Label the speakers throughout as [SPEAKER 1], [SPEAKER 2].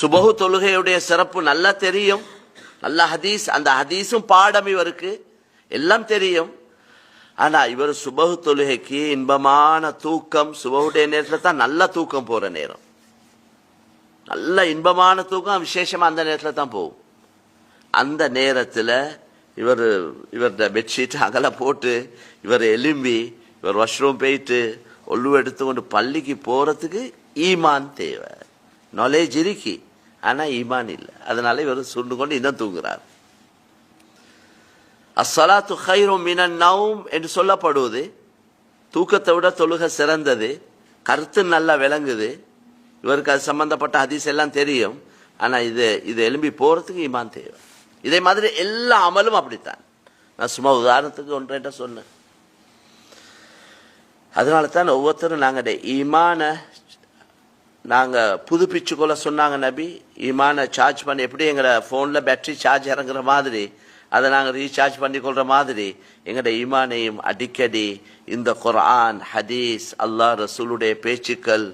[SPEAKER 1] சுபகு தொழுகையுடைய சிறப்பு நல்லா தெரியும். நல்ல ஹதீஸ் அந்த ஹதீஸும் பாடம் இவருக்கு. எல்லாம் தெரியும். ஆனா இவர் சுபகு தொழுகைக்கு இன்பமான தூக்கம் சுபகுடைய நேரத்துல தான் நல்ல தூக்கம் போற நேரம். நல்ல இன்பமான தூக்கம் விசேஷமா அந்த நேரத்துல தான் போகும். அந்த நேரத்துல இவர் இவருடைய பெட்ஷீட் அகல போட்டு இவர் எலும்பி இவர் வாஷ்ரூம் போயிட்டு ஒல்லு எடுத்துக்கொண்டு பள்ளிக்கு போறதுக்கு ஈமான் தேவை. நாலேஜ் இருக்கு ஆனால் ஈமான் இல்லை. அதனால இவர் சுண்டு கொண்டு இன்னும் தூங்குறார். அஸ்ஸலாத்து ஹைரும் மினன் நவும் என்று சொல்லப்படுவது தூக்கத்தை விட தொழுகை சிறந்தது கருத்து நல்லா விளங்குது. இவருக்கு அது சம்பந்தப்பட்ட ஹதீஸ் எல்லாம் தெரியும். ஆனால் இது இது எலும்பி போகிறதுக்கு ஈமான் தேவை. இதே மாதிரி எல்லா அமலும் அப்படித்தான். நான் சும்மா உதாரணத்துக்கு ஒன்றை சொன்னேன். அதனால தான் ஒவ்வொருத்தரும் நாங்கள் ஈமான நாங்கள் புதுப்பிச்சு கொள்ள சொன்னாங்க நபி. ஈமான சார்ஜ் பண்ணி எப்படி எங்களோட ஃபோனில் பேட்டரி சார்ஜ் இறங்குற மாதிரி அதை நாங்கள் ரீசார்ஜ் பண்ணி கொள்ற மாதிரி எங்களோட ஈமானையும் அடிக்கடி இந்த குர்ஆன் ஹதீஸ் அல்லாஹ் ரசூலுடைய பேச்சுக்கள்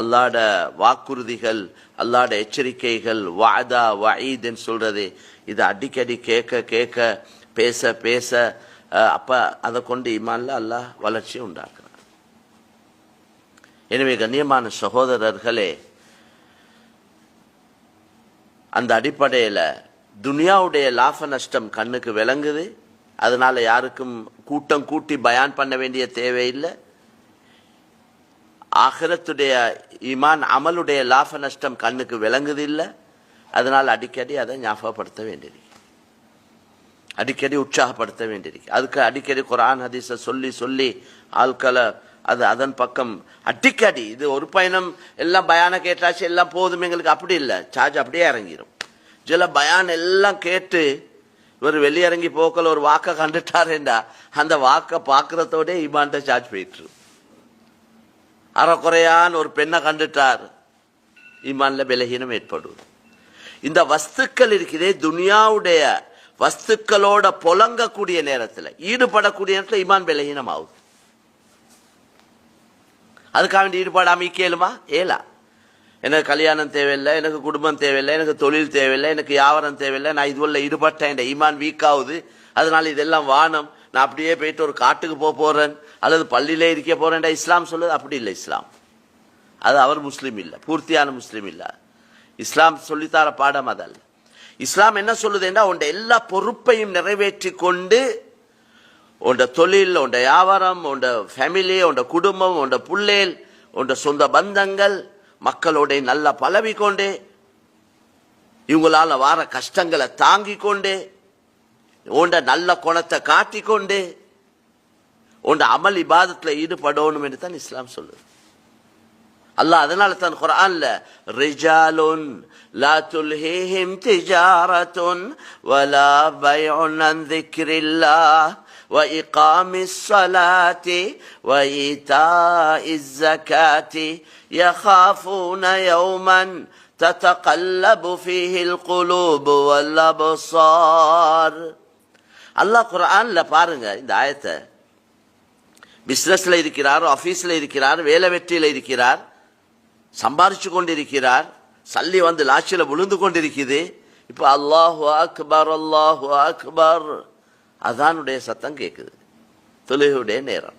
[SPEAKER 1] அல்லாட வாக்குறுதிகள் அல்லாட எச்சரிக்கைகள் வாதா வயீதுன்னு சொல்றது இதை அடிக்கடி கேட்க கேட்க பேச பேச அப்போ அப்ப அதை கொண்டு இமானில் அல்லாஹ் வளர்ச்சி உண்டாக்குறான். எனவே கண்ணியமான சகோதரர்களே அந்த அடிப்படையில் துனியாவுடைய லாப நஷ்டம் கண்ணுக்கு விளங்குது. அதனால யாருக்கும் கூட்டம் கூட்டி பயான் பண்ண வேண்டிய தேவையில்லை. ஆகிரத்துடைய ஈமான் அமலுடைய லாப நஷ்டம் கண்ணுக்கு விளங்குது இல்லை அதனால் அடிக்கடி அதை ஞாபகப்படுத்த வேண்டியிருக்கு. அடிக்கடி உற்சாகப்படுத்த வேண்டியிருக்கு. அதுக்கு அடிக்கடி குரான் ஹதீஸை சொல்லி சொல்லி ஆட்களை அது அதன் பக்கம். அடிக்கடி இது ஒரு பயணம் எல்லாம் பயான கேட்டாச்சு எல்லாம் போதும் எங்களுக்கு அப்படி இல்லை. சார்ஜ் அப்படியே இறங்கிடும் சில பயான் எல்லாம் கேட்டு இவர் வெளியிறங்கி போக்கல ஒரு வாக்கை கண்டுட்டாருண்டா. அந்த வாக்கை பார்க்கறதோட இமான்ட்ட சார்ஜ் போயிட்டு அறக்குறையான் ஒரு பெண்ணை கண்டுட்டார். இமான்ல பலகீனம் ஏற்படும் இந்த வஸ்துக்கள் இருக்கிறதே துனியாவுடைய வஸ்துக்களோட புலங்கக்கூடிய நேரத்தில் ஈடுபடக்கூடிய நேரத்தில் இமான் பலகீனம் ஆகுது அதுக்காக வேண்டி ஈடுபடாம கேளுமா ஏலா எனக்கு கல்யாணம் தேவையில்லை எனக்கு குடும்பம் தேவையில்லை எனக்கு தொழில் தேவையில்லை எனக்கு வியாபாரம் தேவையில்லை நான் இதுவரில் ஈடுபட்டேன் இந்த ஈமான் வீக் ஆகுது. அதனால இதெல்லாம் வானம். நான் அப்படியே போயிட்டு ஒரு காட்டுக்கு போக போறேன் அல்லது பள்ளியிலே இருக்க போறேன்டா இஸ்லாம் சொல்லுது அப்படி இல்லை இஸ்லாம். அது அவர் முஸ்லீம் இல்லை பூர்த்தியான முஸ்லீம் இல்லை. இஸ்லாம் சொல்லித்தார பாடம் அதல்ல இஸ்லாம் என்ன சொல்லுதுன்னா உண்ட எல்லா பொறுப்பையும் நிறைவேற்றி கொண்டு உண்ட தொழில் உண்ட வியாபாரம் உண்ட ஃபேமிலி உண்ட குடும்பம் உண்ட புள்ளேல் உண்ட சொந்த பந்தங்கள் மக்களோட நல்லா பழவி கொண்டே இவங்களால வார கஷ்டங்களை தாங்கி கொண்டே உண்ட நல்ல குணத்தை காட்டிக்கொண்டு உண்ட அமல் இபாதத்தில் ஈடுபடணும் என்று தான் இஸ்லாம் சொல்லுது. அல்லாஹ் அதனால தான் குரான்ல ரிஜாலுன் லா துல்ஹிஹிம் திஜாரத்துன் வலா பைஉன் அன் وإقام الصلاة وإيتاء الزكاة يخافون يوما تتقلب فيه القلوب والأبصار அல்லாஹ் குர்ஆன்ல பாருங்க இந்த ஆயத்தை பிசினஸ்ல இருக்கிறார் ஆபீஸ்ல இருக்கிறார் வேலை வெற்றியில இருக்கிறார் சம்பாரிச்சு கொண்டிருக்கிறார் சல்லி வந்து லாட்சியில விழுந்து கொண்டிருக்குது இப்ப அல்லாஹு அக்பர் அல்லாஹு அக்பர் அதானுடைய சத்தம் கேட்குது தொழுகையுடைய நேரம்.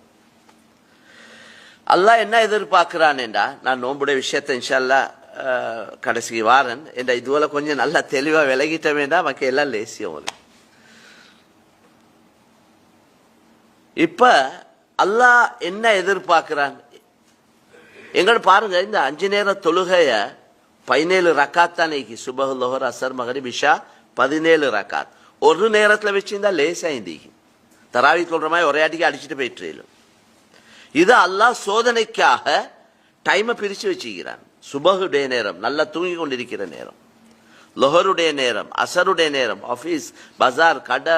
[SPEAKER 1] அல்லாஹ் என்ன எதிர்பார்க்கிறான் என்றா நான் நோம்புடைய விஷயத்தை இன்ஷால்லா அஹ், கடைசிக்கு வாரன் என்ற இதுவரை கொஞ்சம் நல்லா தெளிவாக விலகிட்ட வேண்டாம் மக்கள் எல்லாம் லேசியம் வரும். இப்ப அல்லாஹ் என்ன எதிர்பார்க்கிறான்? எங்கட பாருங்க இந்த அஞ்சு நேர தொழுகைய பதினேழு ரக்காத் தான் இன்னைக்கு சுபஹ் லோஹர் அசர் மகரி விஷா பதினேழு ரக்காத். ஒரு நேரத்தில் வச்சிருந்தா லேசா இந்திக்கு தராவி சொல்ற மாதிரி ஒரே அடிக்கு அடிச்சுட்டு போயிட்டு இது அல்லாஹ் சோதனைக்காக டைமை பிரிச்சு வச்சுக்கிறான் சுபகுடைய நேரம் நல்லா தூங்கி கொண்டிருக்கிற நேரம் லொஹருடைய நேரம் அசருடைய நேரம் ஆஃபீஸ் பஜார் கடை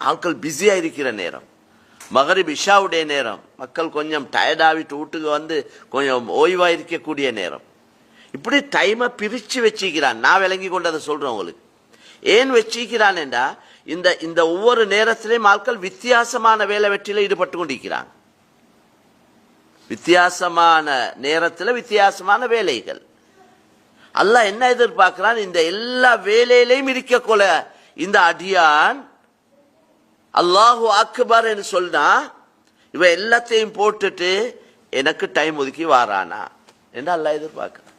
[SPEAKER 1] ஆட்கள் பிஸியாக இருக்கிற நேரம் மகரிப் இஷாவுடைய நேரம் மக்கள் கொஞ்சம் டயர்டாகிட்டு வீட்டுக்கு வந்து கொஞ்சம் ஓய்வாக இருக்கக்கூடிய நேரம் இப்படி டைமை பிரித்து வச்சுக்கிறான் நான் விளங்கி கொண்டு அதை சொல்கிறேன் உங்களுக்கு ஏன் வச்சிக்கிறான் என்றா இந்த இந்த ஒவ்வொரு நேரத்திலையும் ஆட்கள் வித்தியாசமான வேலை வெற்றியில ஈடுபட்டு கொண்டிருக்கிறாங்க. வித்தியாசமான நேரத்தில் வித்தியாசமான வேலைகள். அல்லாஹ் என்ன எதிர்பார்க்கிறான்? இந்த எல்லா வேலையிலையும் இருக்க கொல இந்த அடியான் அல்லாஹு அக்பர் என்று சொன்னா இவ எல்லாத்தையும் போட்டுட்டு எனக்கு டைம் ஒதுக்கி வாரானா? என்று அல்லாஹ் எதிர்பார்க்கிறான்.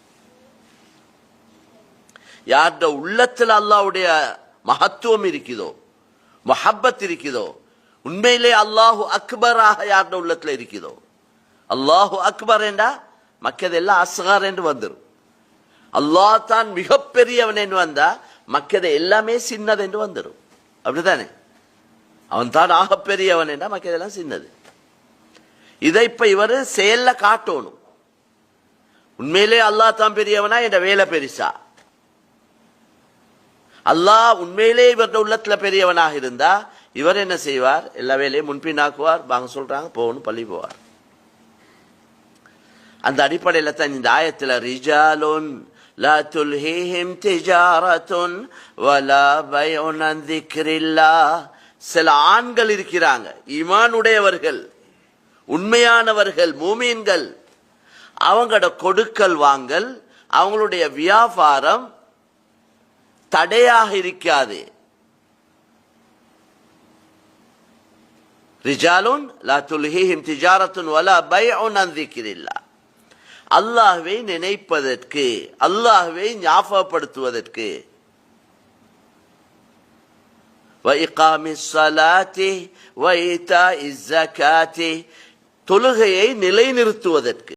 [SPEAKER 1] யார்ட உள்ளத்தில் அல்லாவுடைய மகத்துவம் இருக்குதோ மஹப்பத் இருக்குதோ உண்மையிலே அல்லாஹு அக்பராக யார்ட உள்ளத்தில் இருக்குதோ அல்லாஹு அக்பர் என்றா மக்கதெல்லாம் அஸ்கார் என்று வந்துடும் அல்லாஹ் தான் மிகப்பெரியவன் என்று வந்தா மக்கதை எல்லாமே சின்னது என்று வந்துடும் அப்படிதானே அவன் தான் ஆகப்பெரியவன் என்றா மக்கதெல்லாம் சின்னது. இதை இப்ப இவர் செயல்ல காட்டணும். உண்மையிலே அல்லாஹ் தான் பெரியவனா என்ற வேலை பெருசா? அல்லாஹ் உண்மையிலே இவருடைய உள்ளத்துல பெரியவனாக இருந்தா இவர் என்ன செய்வார்? எல்லா வேலையும் முன்பின்னாக்குவார் வாங்க சொல்றாங்க போகணும் பள்ளி போவார். அந்த அடிப்படையில தான் இந்த ஆயத்துல ரிஜாலுன் لا تلهيهم تجارة ولا بيع عن ذكر الله சில ஆண்கள் இருக்கிறாங்க ஈமான் உடையவர்கள் உண்மையானவர்கள் மூமீன்கள். அவங்களோட கொடுக்கல் வாங்கல் அவங்களுடைய வியாபாரம் தடையாக இருக்காது ரிஜாலுன் லா துல்ஹிஹிம் திஜாரத்துன் வலா பைஉன் அன் திக்ரில்லாஹ் அல்லாஹ்வை நினைப்பதற்கு அல்லாஹ்வை ஞாபகப்படுத்துவதற்கு وإقام الصلاة وإيتاء الزكاة தொழுகையை நிலைநிறுத்துவதற்கு